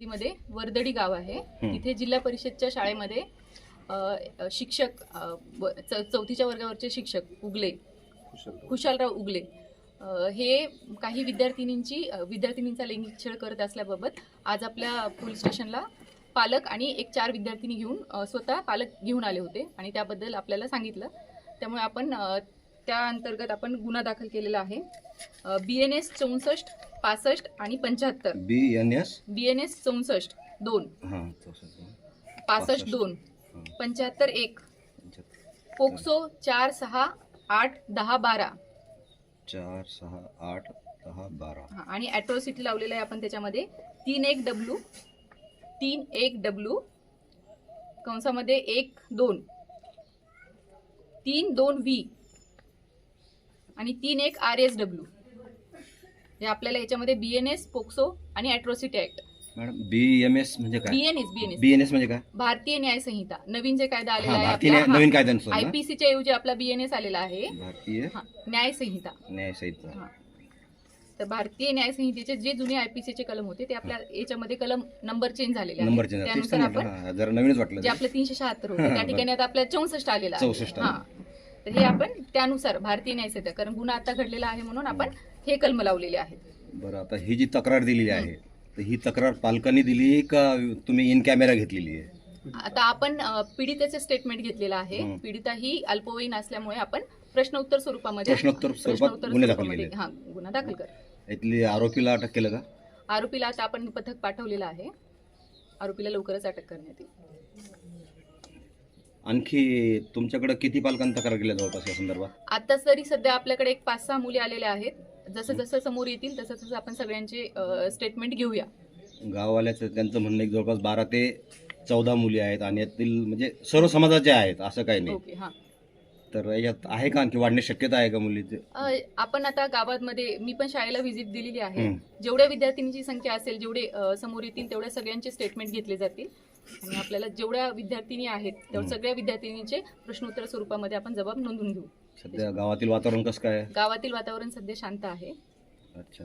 मध्ये वर्दडी गाव आहे. तिथे जिल्हा परिषदच्या शाळेमध्ये अ, शिक्षक अ, व- च- चौथीच्या वर्गावरचे शिक्षक उगले. खुशालराव उगले. अ, हे काही विद्यार्थिनींची अ, विद्यार्थिनींचा लैंगिक छळ करत असल्याबाबत आज आपल्या पोलीस स्टेशनला पालक आणि एक चार विद्यार्थिनी घेऊन अ, स्वतः पालक घेऊन आले होते आणि त्याबद्दल आपल्याला सांगितलं. त्यामुळे आपण अ, त्या अंतर्गत आपण गुन्हा दाखल केलेला आहे. बी एन एस चौसष्ट पासष्ट आणि पंच्याहत्तर. B N S B N S चौसष्ट. दोन. हां चौसष्ट पासष्ट. दोन. पंच्याहत्तर एक. पोक्सो चार सहा आठ दहा बारा. चार सहा आठ दहा बारा. हा, आणि ॲट्रॉसिटी लावलेलं आहे आपण त्याच्यामध्ये. तीन एक डब्ल्यू तीन एक डब्ल्यू कंसामध्ये एक दोन. तीन दोन व्ही आणि तीन एक आर एस डब्ल्यू हे आपल्याला याच्यामध्ये बी एन एस पोक्सो आणि ॲट्रॉसिटी ऍक्ट. मॅडम म्हणजे काय? N S B N S B N S म्हणजे काय? भारतीय न्याय संहिता. नवीन जे कायदा आलेला हा आहे भारतीय न्याय- नवीन कायद्यानुसार ना? आयपीसीच्या ऐवजी आपला बीएनएस आलेला आहे. भारतीय हा, न्याय संहिता. न्याय संहिता. हा. तर भारतीय न्याय संहितेचे जे जुने आयपीसीचे कलम होते ते आपल्या याच्यामध्ये कलम नंबर चेंज झालेले आहेत. नंबर चेंज तेच त्यानुसार आपण हा, जरा नवीनच वाटलं जे आपलं तीनशे शहात्तर होते त्या ठिकाणी आता आपल्या चौसष्ट आलेला आहे. 64 हा. तर हे आपण त्यानुसार भारतीय न्याय संहिता कारण गुन्हा आता घडलेला आहे म्हणून आपण हे कलम लावलेले आहेत. बरं आता ही जी तक्रार दिलेली आहे तर ही तक्रार पालकांनी दिली का तुम्ही इन कॅमेरा घेतलेली आहे? आता आपण अ, पीडितेचे स्टेटमेंट घेतलेलं आहे. हं. पीडिता ही अल्पवयीन असल्यामुळे आपण प्रश्नोत्तर स्वरूपामध्ये प्रश्नोत्तर स्वरूपात प्रश्नोत्तर गुन्हे दाखल स्वरूपामध्ये- केले. हा गुन्हा दाखल कर. इथली आरोपीला अटक केलं का? आरोपीला आता आपण पथक पाठवलेलं आहे. आरोपीला लवकरच अटक करण्यात येईल. आणखी तुमच्याकडे किती पालकांनी तक्रार केल्या जवळपास या संदर्भात? आता तरी सध्या आपल्याकडे एक पाच सहा मुली आलेल्या आहेत. जसं जसं समोर येतील तसं तसं आपण सगळ्यांचे स्टेटमेंट घेऊया. गाववाल्याचं त्यांचं म्हणणं जवळपास बारा ते चौदा मुली आहेत आणि यातील म्हणजे सर्व समाजाचे आहेत असं काही नाही. ओके हां. तर याच्यात आहे का आणखी वाढण्याची शक्यता आहे का मुलीचे? अ, आपण आता गावामध्ये मी पण शाळेला व्हिजिट दिलेली आहे. जेवढ्या विद्यार्थिनीची संख्या असेल जेवढे अ, समोर येतील तेवढ्या सगळ्यांचे स्टेटमेंट घेतले जातील. आणि आपल्याला जेवढ्या विद्यार्थिनी आहेत तेवढ्या. सगळ्या विद्यार्थिनीचे प्रश्नोत्तर स्वरूपामध्ये आपण जबाब नोंदवून घेऊ. सध्या गावातील वातावरण कसं काय? गावातील वातावरण सध्या शांत आहे अच्छा